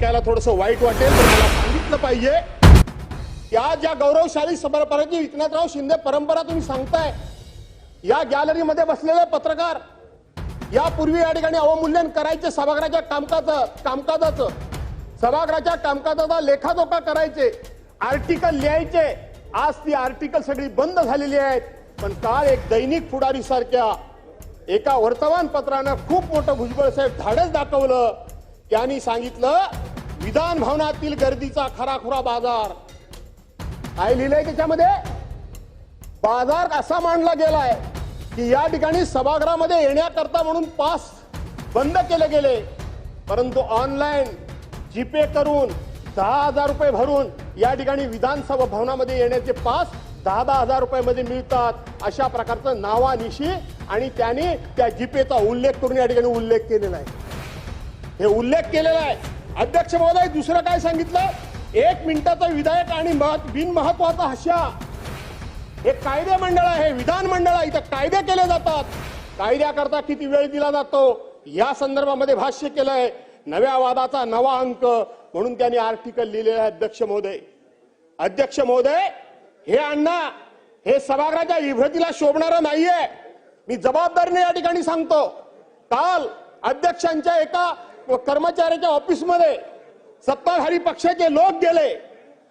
ऐकायला थोडस वाईट वाटेल पण मला सांगितलं पाहिजे. या ज्या गौरवशाली परंपराची एकनाथराव शिंदे परंपरा तुम्ही सांगताय या गॅलरीमध्ये बसलेले पत्रकार यापूर्वी या ठिकाणी अवमूल्यन करायचे सभागृहाच्या कामकाज कामकाजाचं सभागृहाच्या कामकाजाचा लेखाजोखा करायचे आर्टिकल लिहायचे. आज ती आर्टिकल सगळी बंद झालेली आहेत. पण काल एक दैनिक फुडारी सारख्या एका वर्तमानपत्रानं खूप मोठं भुजबळ साहेब धाडस दाखवलं. त्यांनी सांगितलं विधान भवनातील गर्दीचा खराखुरा बाजार. काय लिहिलंय त्याच्यामध्ये? बाजार असा मांडला गेलाय? की या ठिकाणी सभागृहामध्ये येण्याकरता म्हणून पास बंद केले गेले. परंतु ऑनलाईन जीपे करून दहा हजार रुपये भरून या ठिकाणी विधानसभा भवनामध्ये येण्याचे पास दहा दहा हजार रुपयामध्ये मिळतात अशा प्रकारचं नावानिशी आणि त्याने त्या जीपेचा उल्लेख करून या ठिकाणी उल्लेख केलेला आहे. हे उल्लेख केलेला आहे. अध्यक्ष महोदय दुसरं काय सांगितलं? एक मिनिटाचा विधायक आणि महत् बिनमहत्वाचा हशा हे कायदे मंडळ आहे विधान मंडळ आहे इथं कायदे केले जातात. कायद्याकरता किती वेळ दिला जातो? या संदर्भामध्ये भाष्य केलंय. नव्या वादाचा नवा अंक म्हणून त्यांनी आर्टिकल लिहिलेलं आहे अध्यक्ष महोदय. अध्यक्ष महोदय हे अण्णा हे सभागृहाच्या इभ्रतीला शोभणारं नाहीये. मी जबाबदारीने या ठिकाणी सांगतो. काल अध्यक्षांच्या एका कर्मचाऱ्याच्या ऑफिसमध्ये सत्ताधारी पक्षाचे लोक गेले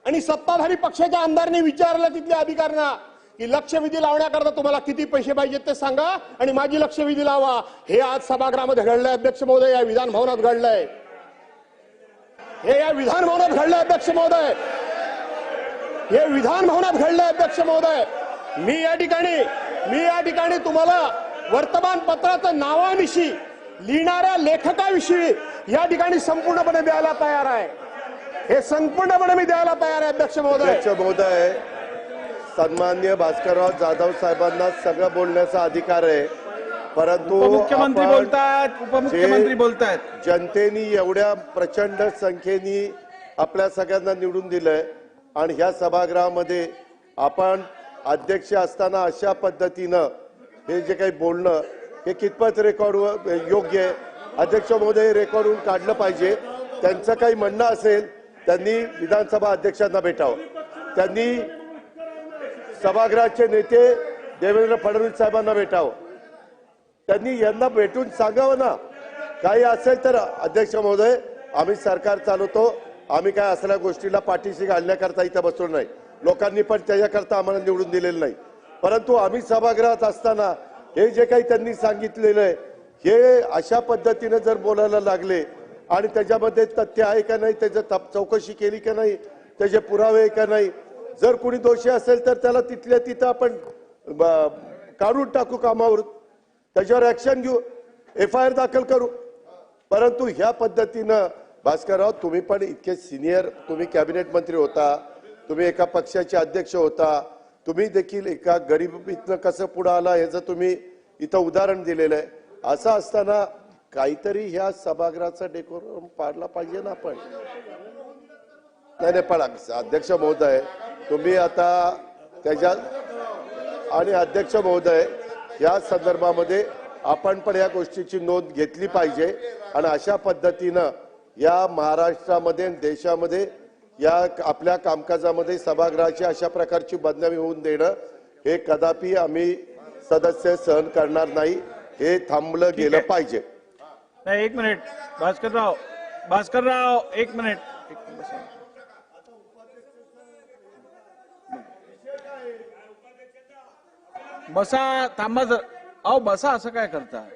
आणि सत्ताधारी पक्षाच्या आमदारने विचारलं तिथल्या अधिकाऱ्यांना की लक्षवेधी लावण्याकरता तुम्हाला किती पैसे पाहिजेत ते सांगा आणि माझी लक्षवेधी लावा. हे आज सभागृहामध्ये घडलंय अध्यक्ष महोदय या विधान भवनात घडलंय. हे या विधान भवनात घडलंय अध्यक्ष महोदय. हे विधान भवनात घडलंय अध्यक्ष महोदय. मी या ठिकाणी मी या ठिकाणी तुम्हाला वर्तमानपत्राचं नावानिशी लिहिणाऱ्या लेखकाविषयी या ठिकाणी संपूर्णपणे द्यायला तयार आहे. हे संपूर्णपणे मी द्यायला तयार आहे अध्यक्ष महोदय. अध्यक्ष महोदय सन्मान्य भास्करराव जाधव साहेबांना सगळं बोलण्याचा अधिकार आहे. परंतु उपमुख्यमंत्री आपण बोलतायत उपमुख्यमंत्री जे बोलतायत. जनतेनी एवढ्या प्रचंड संख्येनी आपल्या सगळ्यांना निवडून दिलंय आणि ह्या सभागृहामध्ये आपण अध्यक्ष असताना अशा पद्धतीनं हे जे काही बोलणं हे कितपत रेकॉर्ड योग्य आहे. अध्यक्ष महोदय रेकॉर्डवरून काढलं पाहिजे. त्यांचं काही म्हणणं असेल त्यांनी विधानसभा अध्यक्षांना भेटावं. त्यांनी सभागृहाचे नेते देवेंद्र फडणवीस साहेबांना भेटावं. त्यांनी यांना भेटून सांगावं ना. काही असेल तर अध्यक्ष महोदय आम्ही सरकार चालवतो. आम्ही काय असल्या गोष्टीला पाठीशी घालण्याकरता इथं बसलो नाही. लोकांनी पण त्याच्याकरता आम्हाला निवडून दिलेलं नाही. परंतु आम्ही सभागृहात असताना हे जे काही त्यांनी सांगितलेलं आहे हे अशा पद्धतीनं जर बोलायला लागले आणि त्याच्यामध्ये तथ्य आहे का नाही त्याचं तप- चौकशी केली का नाही त्याचे पुरावे आहे का नाही जर कुणी दोषी असेल तर त्याला तिथल्या तिथं आपण ब- काढून टाकू कामावरून त्याच्यावर ऍक्शन घेऊ. एफ आय आर दाखल करू. परंतु ह्या पद्धतीनं भास्करराव तुम्ही पण इतके सिनियर तुम्ही कॅबिनेट मंत्री होता तुम्ही एका पक्षाचे अध्यक्ष होता तुम्ही देखील एका गरीबीतनं कसं पुढं आला ह्याचं तुम्ही इथं उदाहरण दिलेलं आहे. असं असताना काहीतरी ह्या सभागृहाचा डेकोरम पाडला पाहिजे ना आपण. नाही नाही पण अध्यक्ष महोदय तुम्ही आता त्याच्या आणि अध्यक्ष महोदय या संदर्भामध्ये आपण पण या गोष्टीची नोंद घेतली पाहिजे आणि अशा पद्धतीनं या महाराष्ट्रामध्ये आणि देशामध्ये या आपल्या कामकाजामध्ये सभागृहाची अशा प्रकारची बदनामी होऊन देणं हे कदापि आम्ही सदस्य सहन करणार नाही हे थांबलं गेलं. पाहिजे. नाही एक मिनिट. भास्करराव भास्करराव एक मिनिट. एक मिनिट बसा. बसा थांबा जर. अहो बसा असं काय करता?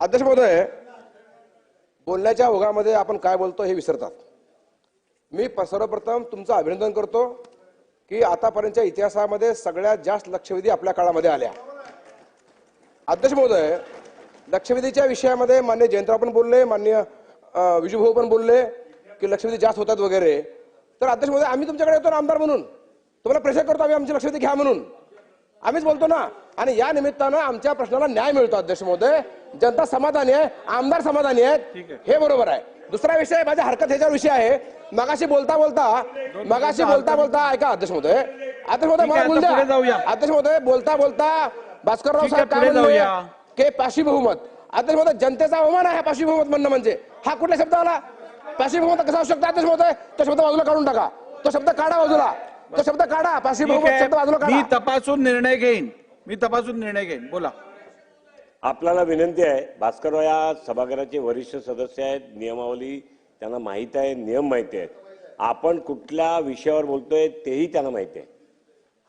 अध्यक्ष महोदय बोलण्याच्या ओघामध्ये आपण काय बोलतो हे विसरतात. मी सर्वप्रथम तुमचं अभिनंदन करतो की आतापर्यंतच्या इतिहासामध्ये सगळ्यात जास्त लक्षवेधी आपल्या काळामध्ये आल्या. अध्यक्ष महोदय लक्षवेधीच्या विषयामध्ये मान्य जयंतराव पण बोलले मान्य विजूभाऊ पण बोलले की लक्षवेधी जास्त होतात वगैरे. तर अध्यक्ष महोदय आम्ही तुमच्याकडे येतो ना आमदार म्हणून. तुम्हाला प्रेशर करतो आम्ही आमची लक्षवेधी घ्या म्हणून. आम्हीच बोलतो ना. आणि या निमित्तानं आमच्या प्रश्नाला न्याय मिळतो अध्यक्ष महोदय. जनता समाधानी आहे आमदार समाधानी आहेत. हे बरोबर आहे. दुसरा विषय माझ्या हरकत ह्याच्यावर विषय आहे. मगाशी बोलता बोलता मगाशी बोलता बोलता ऐका अध्यक्ष महोदय. अध्यक्ष महोदय मला बोल द्या. अध्यक्ष महोदय बोलता बोलता भास्करराव साहेब काय म्हणले. की पाशी बहुमत अध्यक्ष महोदय जनतेचा अवमान आहे पाशी बहुमत म्हणणं म्हणजे. हा कुठला शब्द आला पाशी बहुमत कसा असू शकतो अध्यक्ष महोदय? तो शब्द बाजूला काढून टाका. तो शब्द काढा बाजूला. तो शब्द काढा. पाशी बहुमत शब्द बाजूला आहे मी काढा तपासून निर्णय घेईन. मी तपासून निर्णय घेईन. बोला. आपल्याला विनंती आहे भास्करराव या सभागृहाचे वरिष्ठ सदस्य आहेत नियमावली त्यांना माहीत आहे नियम माहिती आहेत. आपण कुठल्या विषयावर बोलतोय तेही त्यांना माहिती आहे.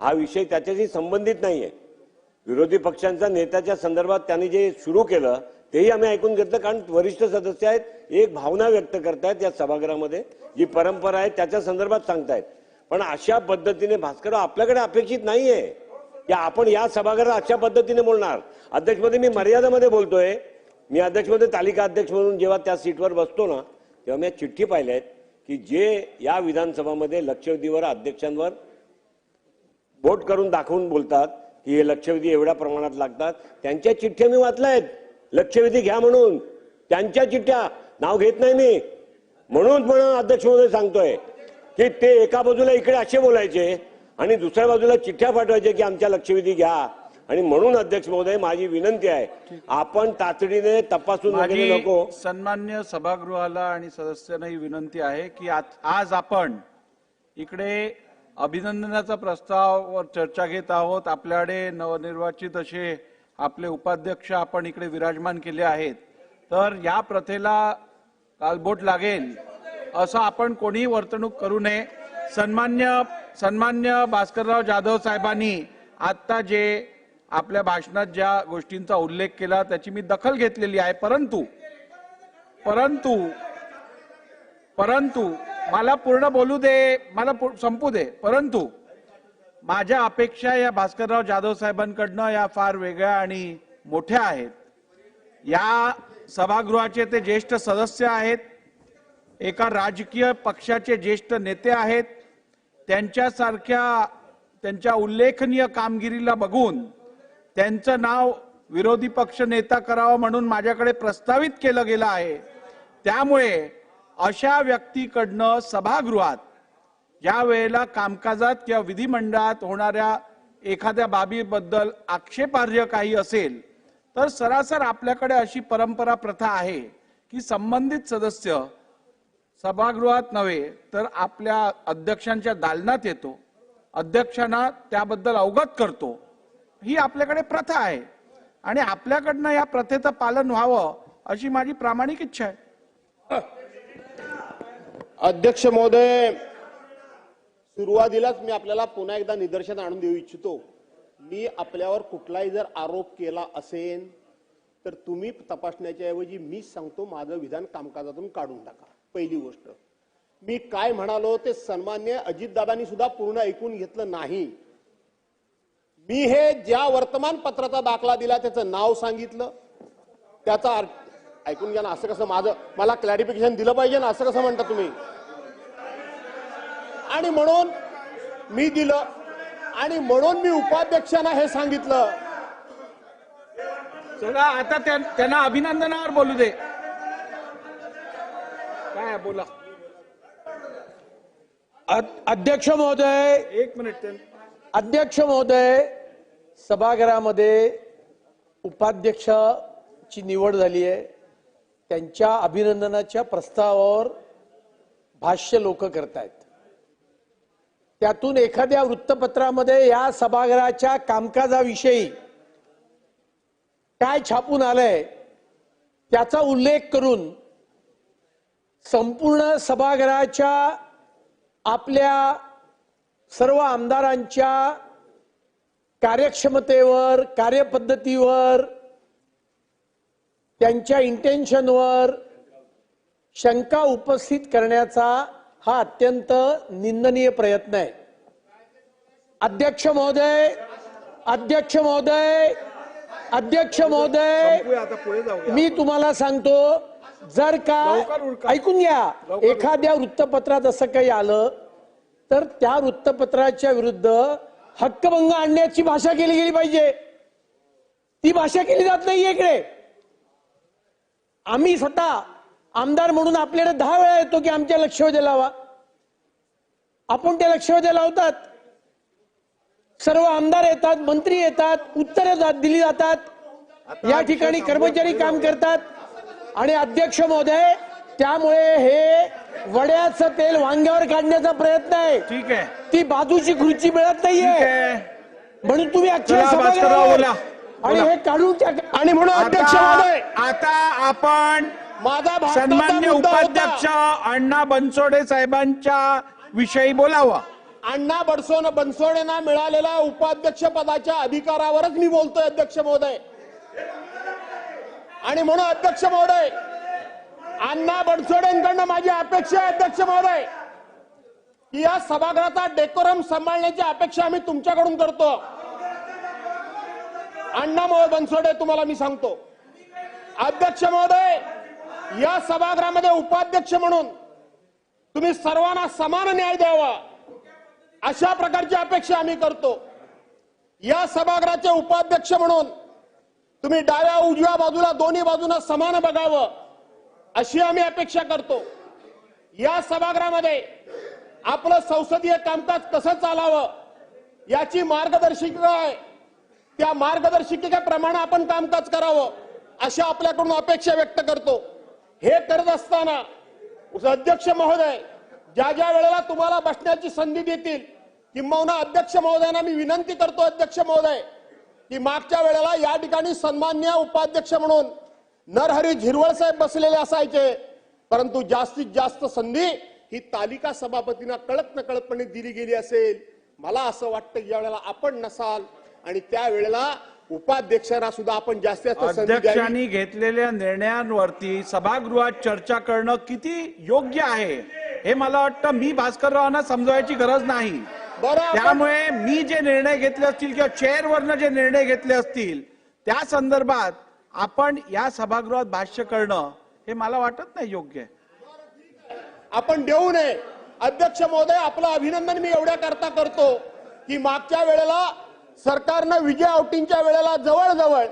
हा विषय त्याच्याशी संबंधित नाहीये. विरोधी पक्षांच्या नेत्याच्या संदर्भात त्यांनी जे सुरू केलं तेही आम्ही ऐकून घेतलं कारण वरिष्ठ सदस्य आहेत एक भावना व्यक्त करतायत या सभागृहामध्ये जी परंपरा आहे त्याच्या संदर्भात सांगतायत. पण अशा पद्धतीने भास्करराव आपल्याकडे अपेक्षित नाहीये. की आपण या सभागृहात अशा पद्धतीने बोलणार. अध्यक्षमध्ये मी मर्यादामध्ये बोलतोय. मी अध्यक्षमध्ये तालिका अध्यक्ष म्हणून जेव्हा त्या सीटवर बसतो ना तेव्हा मी चिठ्ठी पाहिल्या आहेत की जे या विधानसभामध्ये लक्षवेधीवर अध्यक्षांवर वोट करून दाखवून बोलतात की हे लक्षवेधी एवढ्या प्रमाणात लागतात. त्यांच्या चिठ्ठ्या मी वाचल्या आहेत. लक्षवेधी घ्या म्हणून. त्यांच्या चिठ्ठ्या. नाव घेत नाही मी. म्हणून पण अध्यक्ष महोदय सांगतोय की ते एका बाजूला इकडे असे बोलायचे आणि दुसऱ्या बाजूला चिठ्ठ्या पाठवायचे की आमच्या लक्षवेधी घ्या. आणि म्हणून अध्यक्ष महोदय माझी विनंती आहे आपण तातडीने तपासून वगैरे नको. सन्मान्य सभागृहाला आणि सदस्यांना ही विनंती आहे की आज आज आपण इकडे अभिनंदनाचा प्रस्तावावर चर्चा घेत आहोत. आपल्याकडे नवनिर्वाचित असे आपले उपाध्यक्ष आपण इकडे विराजमान केले आहेत. तर या प्रथेला कालबोट लागेल असं आपण कोणीही वर्तणूक करू नये. सन्मान्य सन्मान्य भास्करराव जाधव साहेबांनी आता जे आपल्या भाषणात ज्या गोष्टींचा उल्लेख केला त्याची मी दखल घेतलेली आहे. परंतु परंतु परंतु मला पूर्ण बोलू दे मला संपू दे. परंतु माझ्या अपेक्षा या भास्करराव जाधव साहेबांकडनं या फार वेगळ्या आणि मोठ्या आहेत. या सभागृहाचे ते ज्येष्ठ सदस्य आहेत एका राजकीय पक्षाचे ज्येष्ठ नेते आहेत त्यांच्यासारख्या त्यांच्या उल्लेखनीय कामगिरीला बघून त्यांचं नाव विरोधी पक्ष नेता करावं म्हणून माझ्याकडे प्रस्तावित केलं गेलं आहे. त्यामुळे अशा व्यक्तीकडनं सभागृहात ज्या वेळेला कामकाजात किंवा विधिमंडळात होणाऱ्या एखाद्या बाबीबद्दल आक्षेपार्ह काही असेल तर सरासर आपल्याकडे अशी परंपरा प्रथा आहे की संबंधित सदस्य सभागृहात नव्हे तर आपल्या अध्यक्षांच्या दालनात येतो. अध्यक्षांना त्याबद्दल अवगत करतो. ही आपल्याकडे प्रथा आहे. आणि आपल्याकडनं या प्रथेचं पालन व्हावं अशी माझी प्रामाणिक इच्छा आहे. अध्यक्ष महोदय सुरुवातीलाच मी आपल्याला पुन्हा एकदा निदर्शन आणून देऊ इच्छितो. मी आपल्यावर कुठलाही जर आरोप केला असेल तर तुम्ही तपासण्याच्या ऐवजी मीच सांगतो माझं विधान कामकाजातून काढून टाका. पहिली गोष्ट. मी काय म्हणालो ते सन्मान्य अजितदादांनी सुद्धा पूर्ण ऐकून घेतलं नाही. मी हे ज्या वर्तमानपत्राचा दाखला दिला त्याचं नाव सांगितलं. त्याचा ऐकून घ्या ना असं कसं माझं मला क्लॅरिफिकेशन दिलं पाहिजे ना असं कसं म्हणता तुम्ही? आणि म्हणून मी दिलं आणि म्हणून मी उपाध्यक्षांना हे सांगितलं. आता त्यांना अभिनंदनावर बोलू दे. काय बोला. अध्यक्ष महोदय. एक मिनिट अध्यक्ष महोदय सभागृहामध्ये उपाध्यक्षाची निवड झाली आहे. त्यांच्या अभिनंदनाच्या प्रस्तावावर भाष्य लोक करतायत. त्यातून एखाद्या वृत्तपत्रामध्ये या सभागृहाच्या कामकाजाविषयी काय छापून आलंय त्याचा उल्लेख करून संपूर्ण सभागृहाच्या आपल्या सर्व आमदारांच्या कार्यक्षमतेवर कार्यपद्धतीवर त्यांच्या इंटेन्शनवर शंका उपस्थित करण्याचा हा अत्यंत निंदनीय प्रयत्न आहे. अध्यक्ष महोदय अध्यक्ष महोदय अध्यक्ष महोदय मी तुम्हाला सांगतो जर का. ऐकून घ्या एखाद्या वृत्तपत्रात असं काही आलं तर त्या वृत्तपत्राच्या विरुद्ध हक्कभंग आणण्याची भाषा केली गेली पाहिजे. ती भाषा केली जात नाही इकडे. आम्ही स्वतः आमदार म्हणून आपल्याकडे दहा वेळा येतो की आमच्या लक्षवेधी लावा. आपण त्या लक्षवेधी लावतात. सर्व आमदार येतात मंत्री येतात उत्तरे दिली जातात. या ठिकाणी कर्मचारी काम करतात. आणि अध्यक्ष महोदय त्यामुळे हे वड्याचं तेल वांग्यावर काढण्याचा प्रयत्न आहे. ठीक आहे. ती बाजूची खुर्ची मिळत ठीक नाहीये आहे. म्हणून तुम्ही बोला. आणि. हे काढून टाका. आणि म्हणून अध्यक्ष आता महोदय. आता आपण माझा सन्मान्य. उपाध्यक्ष अण्णा बनसोडे साहेबांच्या विषयी बोलावं. अण्णा बडसोन बनसोडेंना मिळालेल्या उपाध्यक्ष पदाच्या अधिकारावरच मी बोलतोय अध्यक्ष महोदय. आणि म्हणून अध्यक्ष महोदय अण्णा बनसोडेंकडनं माझी अपेक्षा आहे अध्यक्ष महोदय. की या सभागृहाचा डेकोरम सांभाळण्याची अपेक्षा आम्ही तुमच्याकडून करतो. अण्णा मोहन बनसोडे तुम्हाला मी सांगतो. अध्यक्ष महोदय या सभागृहामध्ये उपाध्यक्ष म्हणून तुम्ही सर्वांना समान न्याय द्यावा. अशा प्रकारची अपेक्षा आम्ही करतो. या सभागृहाचे उपाध्यक्ष म्हणून तुम्ही डाव्या उजव्या बाजूला दोन्ही बाजूला समान बघावं अशी आम्ही अपेक्षा करतो. या सभागृहामध्ये आपलं संसदीय कामकाज कसं चालावं याची मार्गदर्शिका आहे. त्या मार्गदर्शिकेप्रमाणे आपण कामकाज करावं अशा आपल्याकडून अपेक्षा व्यक्त करतो. हे करत असताना अध्यक्ष महोदय ज्या ज्या वेळेला तुम्हाला बसण्याची संधी देतील किंबहुना अध्यक्ष महोदयांना मी विनंती करतो अध्यक्ष महोदय की मागच्या वेळेला या ठिकाणी सन्मान्य उपाध्यक्ष म्हणून नरहरी झिरवळ साहेब बसलेले असायचे. परंतु जास्तीत जास्त संधी ही तालिका सभापतींना कळत नकळतपणे दिली गेली असेल. मला असं वाटतं या ज्या वेळेला आपण नसाल आणि त्या वेळेला उपाध्यक्षांना सुद्धा आपण जास्तीत जास्त अध्यक्षांनी घेतलेल्या निर्णयांवरती सभागृहात चर्चा करणं किती योग्य आहे हे मला वाटतं मी भास्कररावांना समजवायची गरज नाही. त्यामुळे मी जे निर्णय घेतले असतील किंवा चेअरवरनं जे निर्णय घेतले असतील त्या संदर्भात आपण या सभागृहात भाष्य करणं हे मला वाटत नाही योग्य आपण देऊ नये. अध्यक्ष महोदय आपलं अभिनंदन मी एवढ्या करता करतो की मागच्या वेळेला सरकारनं विजय औटींच्या वेळेला जवळजवळ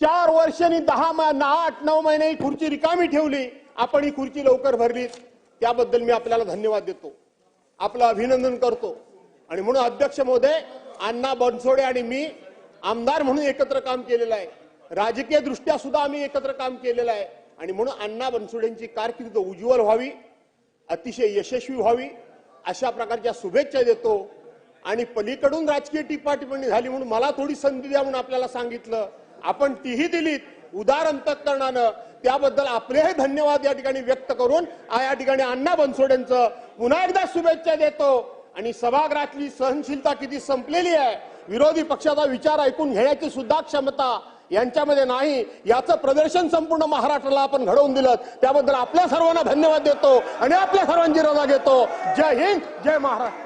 चार वर्षांनी दहा मा- दहा आठ नऊ महिने ही खुर्ची रिकामी ठेवली. आपण ही खुर्ची लवकर भरली. त्याबद्दल मी आपल्याला धन्यवाद देतो. आपलं अभिनंदन करतो. आणि म्हणून अध्यक्ष महोदय अण्णा बनसोडे आणि मी आमदार म्हणून एकत्र काम केलेलं आहे. राजकीय दृष्ट्या सुद्धा आम्ही एकत्र काम केलेलं आहे. आणि म्हणून अण्णा बनसोडेंची कारकीर्द उज्ज्वल व्हावी अतिशय यशस्वी व्हावी अशा प्रकारच्या शुभेच्छा देतो. आणि पलीकडून राजकीय टिप्पाटिप्पणी झाली म्हणून मला थोडी संधी द्या म्हणून आपल्याला सांगितलं. आपण तीही दिलीत उदार अंतकरणानं. त्याबद्दल आपलेही धन्यवाद या ठिकाणी व्यक्त करून आ- या ठिकाणी अण्णा बनसोडेंचं पुन्हा एकदा शुभेच्छा देतो. आणि सभागृहातली सहनशीलता किती संपलेली आहे विरोधी पक्षाचा विचार ऐकून घेण्याची सुद्धा क्षमता यांच्यामध्ये नाही. याचं प्रदर्शन संपूर्ण महाराष्ट्राला आपण घडवून दिलं. त्याबद्दल आपल्या सर्वांना धन्यवाद देतो आणि आपल्या सर्वांची रजा घेतो. जय हिंद जय महाराष्ट्र.